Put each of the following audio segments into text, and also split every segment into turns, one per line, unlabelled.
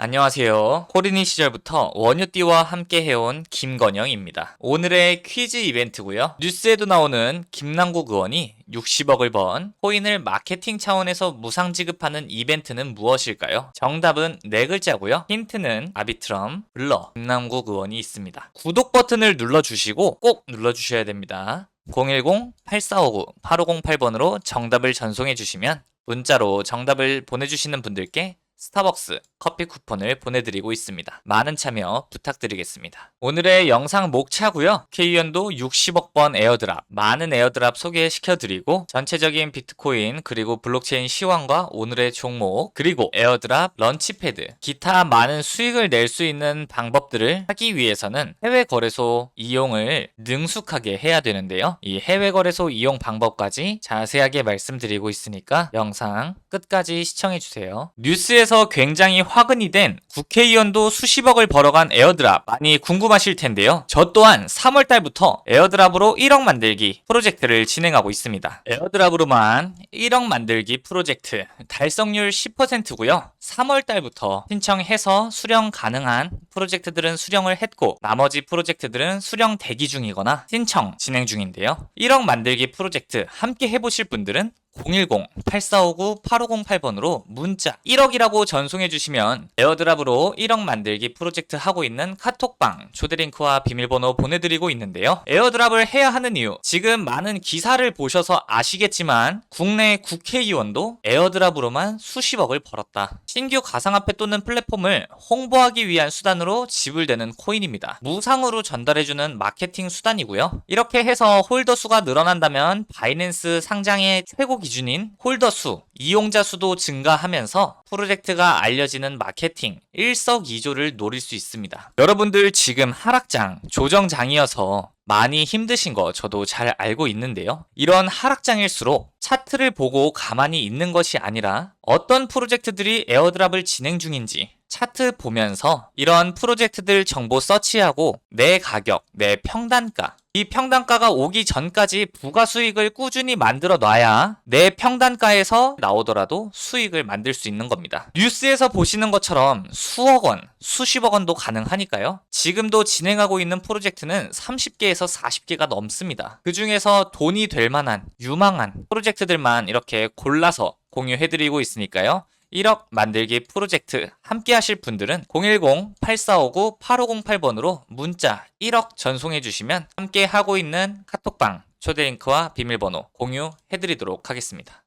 안녕하세요. 코리니 시절부터 원유띠와 함께 해온 김건영입니다. 오늘의 퀴즈 이벤트고요. 뉴스에도 나오는 김남국 의원이 60억을 번 코인을 마케팅 차원에서 무상 지급하는 이벤트는 무엇일까요? 정답은 네 글자고요. 힌트는 아비트럼, 블러, 김남국 의원이 있습니다. 구독 버튼을 눌러주시고 꼭 눌러주셔야 됩니다. 010-8459-8508번으로 정답을 전송해 주시면 문자로 정답을 보내주시는 분들께 스타벅스 커피 쿠폰을 보내드리고 있습니다. 많은 참여 부탁드리겠습니다. 오늘의 영상 목차고요. K연도 60억 번 에어드랍, 많은 에어드랍 소개시켜드리고 전체적인 비트코인 그리고 블록체인 시황과 오늘의 종목 그리고 에어드랍 런치패드 기타 많은 수익을 낼 수 있는 방법들을 하기 위해서는 해외 거래소 이용을 능숙하게 해야 되는데요. 이 해외 거래소 이용 방법까지 자세하게 말씀드리고 있으니까 영상 끝까지 시청해 주세요. 뉴스에 서 굉장히 화근이 된 국회의원도 수십억을 벌어간 에어드랍 많이 궁금하실 텐데요. 저 또한 3월 달부터 에어드랍으로 1억 만들기 프로젝트를 진행하고 있습니다. 에어드랍으로만 1억 만들기 프로젝트 달성률 10%고요. 3월 달부터 신청해서 수령 가능한 프로젝트들은 수령을 했고 나머지 프로젝트들은 수령 대기 중이거나 신청 진행 중인데요. 1억 만들기 프로젝트 함께 해보실 분들은 010-8459-8508번으로 문자 1억이라고 전송해 주시면 에어드랍으로 1억 만들기 프로젝트 하고 있는 카톡방 초대링크와 비밀번호 보내드리고 있는데요. 에어드랍을 해야 하는 이유 지금 많은 기사를 보셔서 아시겠지만 국내 국회의원도 에어드랍으로만 수십억을 벌었다. 신규 가상화폐 또는 플랫폼을 홍보하기 위한 수단으로 지불되는 코인입니다. 무상으로 전달해주는 마케팅 수단이고요. 이렇게 해서 홀더 수가 늘어난다면 바이낸스 상장의 최고 기 준인 홀더 수, 이용자 수도 증가하면서 프로젝트가 알려지는 마케팅 일석이조를 노릴 수 있습니다. 여러분들 지금 하락장, 조정장이어서 많이 힘드신 거 저도 잘 알고 있는데요. 이런 하락장일수록 차트를 보고 가만히 있는 것이 아니라 어떤 프로젝트들이 에어드랍을 진행 중인지 차트 보면서 이런 프로젝트들 정보 서치하고 내 가격, 내 평단가 이 평단가가 오기 전까지 부가 수익을 꾸준히 만들어 놔야 내 평단가에서 나오더라도 수익을 만들 수 있는 겁니다. 뉴스에서 보시는 것처럼 수억 원, 수십억 원도 가능하니까요. 지금도 진행하고 있는 프로젝트는 30개에서 40개가 넘습니다. 그 중에서 돈이 될 만한 유망한 프로젝트들만 이렇게 골라서 공유해드리고 있으니까요. 1억 만들기 프로젝트 함께 하실 분들은 010-8459-8508번으로 문자 1억 전송해 주시면 함께 하고 있는 카톡방 초대 링크와 비밀번호 공유해 드리도록 하겠습니다.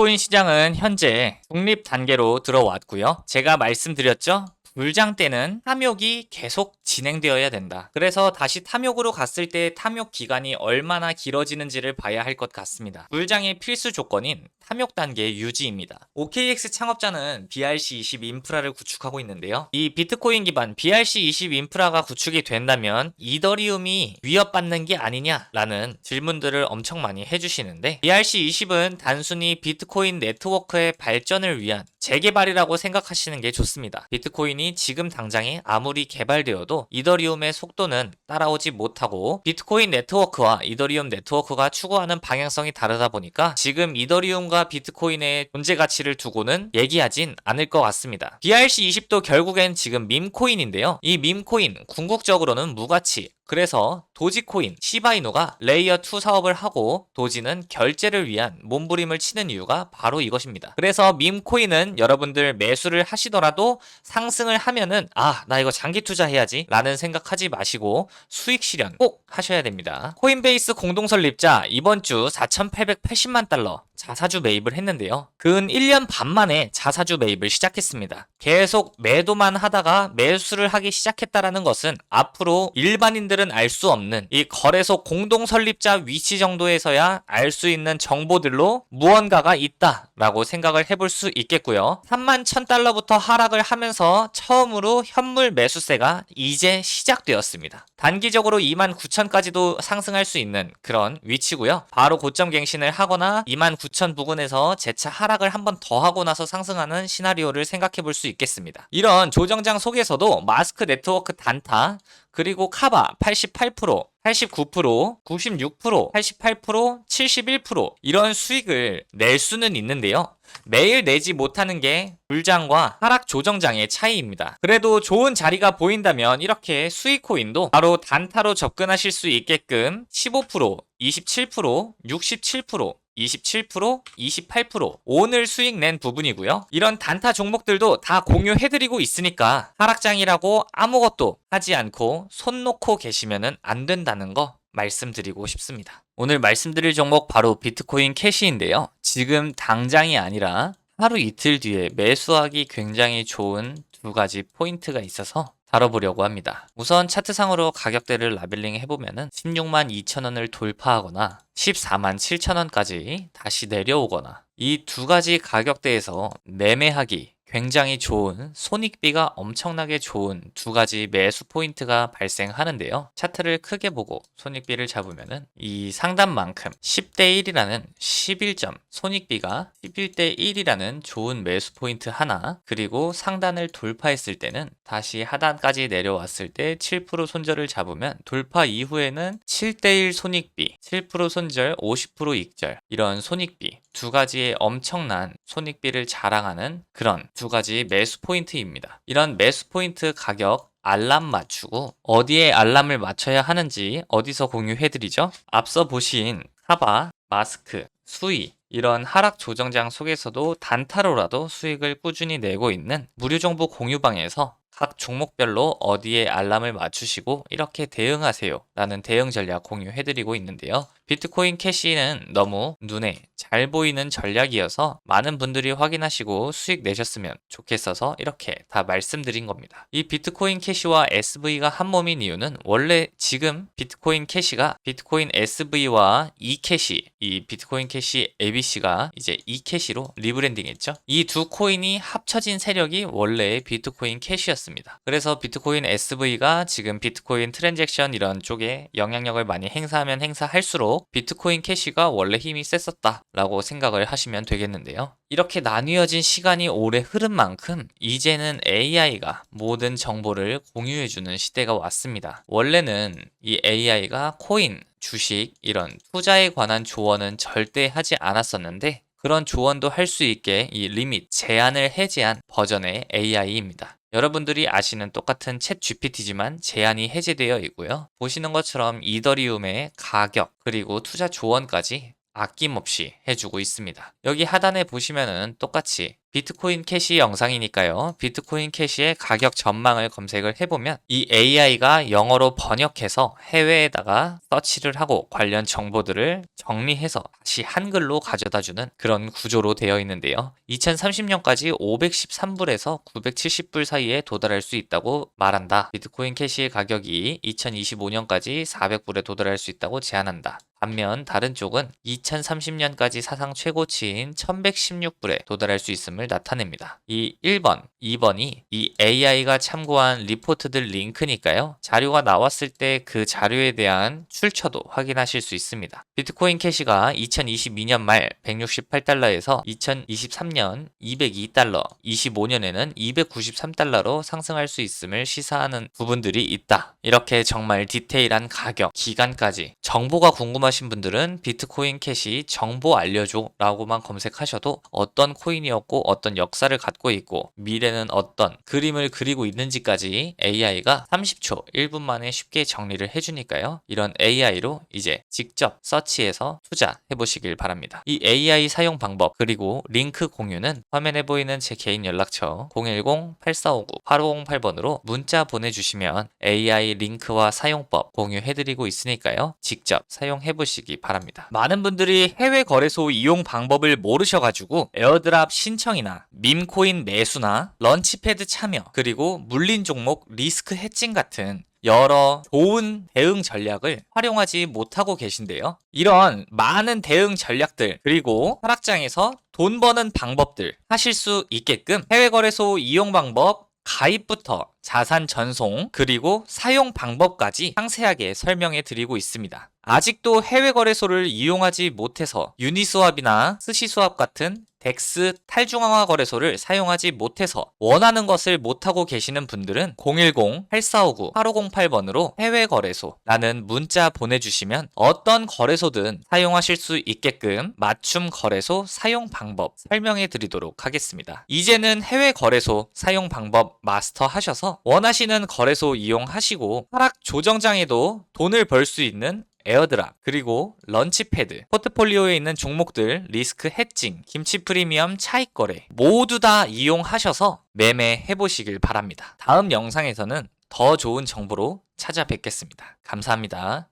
비트코인 시장은 현재 독립 단계로 들어왔고요. 제가 말씀드렸죠? 불장 때는 탐욕이 계속 진행되어야 된다. 그래서 다시 탐욕으로 갔을 때 탐욕 기간이 얼마나 길어지는지를 봐야 할 것 같습니다. 불장의 필수 조건인 탐욕 단계 유지입니다. OKX 창업자는 BRC20 인프라를 구축하고 있는데요. 이 비트코인 기반 BRC20 인프라가 구축이 된다면 이더리움이 위협받는 게 아니냐라는 질문들을 엄청 많이 해주시는데 BRC20은 단순히 비트코인 네트워크의 발전을 위한 재개발이라고 생각하시는 게 좋습니다. 비트코인이 지금 당장에 아무리 개발되어도 이더리움의 속도는 따라오지 못하고 비트코인 네트워크와 이더리움 네트워크가 추구하는 방향성이 다르다 보니까 지금 이더리움과 비트코인의 존재 가치를 두고는 얘기하진 않을 것 같습니다. BRC20도 결국엔 지금 밈코인인데요. 이 밈코인 궁극적으로는 무가치 그래서 도지코인, 시바이노가 레이어 2 사업을 하고 도지는 결제를 위한 몸부림을 치는 이유가 바로 이것입니다. 그래서 밈코인은 여러분들 매수를 하시더라도 상승을 하면은 아, 나 이거 장기 투자해야지 라는 생각하지 마시고 수익 실현 꼭 하셔야 됩니다. 코인베이스 공동 설립자 이번 주 4,880만 달러 자사주 매입을 했는데요. 근 1년 반 만에 자사주 매입을 시작했습니다. 계속 매도만 하다가 매수를 하기 시작했다라는 것은 앞으로 일반인들은 사람들은 알 수 없는 이 거래소 공동 설립자 위치 정도에서야 알 수 있는 정보들로 무언가가 있다라고 생각을 해볼 수 있겠고요. 3만 1000달러부터 하락을 하면서 처음으로 현물 매수세가 이제 시작되었습니다. 단기적으로 2만 9천까지도 상승할 수 있는 그런 위치고요. 바로 고점 갱신을 하거나 2만 9천 부근에서 재차 하락을 한 번 더 하고 나서 상승하는 시나리오를 생각해 볼 수 있겠습니다. 이런 조정장 속에서도 마스크 네트워크 단타 그리고 카바 88%, 89%, 96%, 88%, 71% 이런 수익을 낼 수는 있는데요. 매일 내지 못하는 게 불장과 하락 조정장의 차이입니다. 그래도 좋은 자리가 보인다면 이렇게 수익 코인도 바로 단타로 접근하실 수 있게끔 15%, 27%, 67%, 27%, 28% 오늘 수익 낸 부분이고요. 이런 단타 종목들도 다 공유해드리고 있으니까 하락장이라고 아무것도 하지 않고 손 놓고 계시면 안 된다는 거 말씀드리고 싶습니다. 오늘 말씀드릴 종목 바로 비트코인 캐시인데요. 지금 당장이 아니라 하루 이틀 뒤에 매수하기 굉장히 좋은 두 가지 포인트가 있어서 다뤄보려고 합니다. 우선 차트상으로 가격대를 라벨링 해보면은 16만 2천원을 돌파하거나 14만 7천원까지 다시 내려오거나 이 두 가지 가격대에서 매매하기 굉장히 좋은 손익비가 엄청나게 좋은 두 가지 매수 포인트가 발생하는데요. 차트를 크게 보고 손익비를 잡으면은 이 상단만큼 10대 1이라는 11점 손익비가 11대 1이라는 좋은 매수 포인트 하나 그리고 상단을 돌파했을 때는 다시 하단까지 내려왔을 때 7% 손절을 잡으면 돌파 이후에는 7대 1 손익비 7% 손절 50% 익절 이런 손익비 두 가지의 엄청난 손익비를 자랑하는 그런 두 가지 매수 포인트입니다. 이런 매수 포인트 가격 알람 맞추고 어디에 알람을 맞춰야 하는지 어디서 공유해드리죠? 앞서 보신 카바, 마스크, 수위 이런 하락 조정장 속에서도 단타로라도 수익을 꾸준히 내고 있는 무료 정보 공유방에서 각 종목별로 어디에 알람을 맞추시고 이렇게 대응하세요 라는 대응 전략 공유해드리고 있는데요. 비트코인 캐시는 너무 눈에 잘 보이는 전략이어서 많은 분들이 확인하시고 수익 내셨으면 좋겠어서 이렇게 다 말씀드린 겁니다. 이 비트코인 캐시와 SV가 한 몸인 이유는 원래 지금 비트코인 캐시가 비트코인 SV와 e캐시, 이 비트코인 캐시 ABC가 이제 e캐시로 리브랜딩 했죠. 이 두 코인이 합쳐진 세력이 원래 비트코인 캐시였습니다. 그래서 비트코인 SV가 지금 비트코인 트랜잭션 이런 쪽에 영향력을 많이 행사하면 행사할수록 비트코인 캐시가 원래 힘이 셌었다 라고 생각을 하시면 되겠는데요. 이렇게 나뉘어진 시간이 오래 흐른 만큼 이제는 AI가 모든 정보를 공유해주는 시대가 왔습니다. 원래는 이 AI가 코인, 주식, 이런 투자에 관한 조언은 절대 하지 않았었는데 그런 조언도 할 수 있게 이 리밋, 제한을 해제한 버전의 AI입니다. 여러분들이 아시는 똑같은 챗 GPT지만 제한이 해제되어 있고요. 보시는 것처럼 이더리움의 가격 그리고 투자 조언까지 아낌없이 해주고 있습니다. 여기 하단에 보시면은 똑같이 비트코인 캐시 영상이니까요. 비트코인 캐시의 가격 전망을 검색을 해보면 이 AI가 영어로 번역해서 해외에다가 서치를 하고 관련 정보들을 정리해서 다시 한글로 가져다주는 그런 구조로 되어 있는데요. 2030년까지 513불에서 970불 사이에 도달할 수 있다고 말한다. 비트코인 캐시의 가격이 2025년까지 400불에 도달할 수 있다고 제안한다. 반면 다른 쪽은 2030년까지 사상 최고치인 1116불에 도달할 수 있음을 나타냅니다. 이 1번, 2번이 이 AI가 참고한 리포트들 링크니까요. 자료가 나왔을 때 그 자료에 대한 출처도 확인하실 수 있습니다. 비트코인 캐시가 2022년 말 168달러에서 2023년 202달러, 25년에는 293달러로 상승할 수 있음을 시사하는 부분들이 있다. 이렇게 정말 디테일한 가격, 기간까지 정보가 궁금하신 분들은 비트코인 캐시 정보 알려줘 라고만 검색하셔도 어떤 코인이었고 어떤 역사를 갖고 있고 미래는 어떤 그림을 그리고 있는지까지 AI가 30초 1분 만에 쉽게 정리를 해주니까요. 이런 AI로 이제 직접 서치해서 투자해 보시길 바랍니다. 이 AI 사용 방법 그리고 링크 공유는 화면에 보이는 제 개인 연락처 010-8459-8508번으로 문자 보내주시면 AI 링크와 사용법 공유해드리고 있으니까요. 직접 사용해 보시기 바랍니다. 많은 분들이 해외 거래소 이용 방법을 모르셔가지고 에어드랍 신청 이나 밈코인 매수나 런치패드 참여 그리고 물린 종목 리스크 해칭 같은 여러 좋은 대응 전략을 활용하지 못하고 계신데요. 이런 많은 대응 전략들 그리고 하락장에서 돈 버는 방법들 하실 수 있게끔 해외 거래소 이용 방법 가입부터 자산 전송 그리고 사용 방법까지 상세하게 설명해 드리고 있습니다. 아직도 해외 거래소를 이용하지 못해서 유니스왑이나 스시스왑 같은 덱스 탈중앙화 거래소를 사용하지 못해서 원하는 것을 못하고 계시는 분들은 010-8459-8508번으로 해외 거래소라는 문자 보내주시면 어떤 거래소든 사용하실 수 있게끔 맞춤 거래소 사용 방법 설명해 드리도록 하겠습니다. 이제는 해외 거래소 사용 방법 마스터 하셔서 원하시는 거래소 이용하시고 하락 조정장에도 돈을 벌 수 있는 에어드랍, 그리고 런치패드, 포트폴리오에 있는 종목들, 리스크 해칭, 김치 프리미엄 차익 거래 모두 다 이용하셔서 매매해 보시길 바랍니다. 다음 영상에서는 더 좋은 정보로 찾아뵙겠습니다. 감사합니다.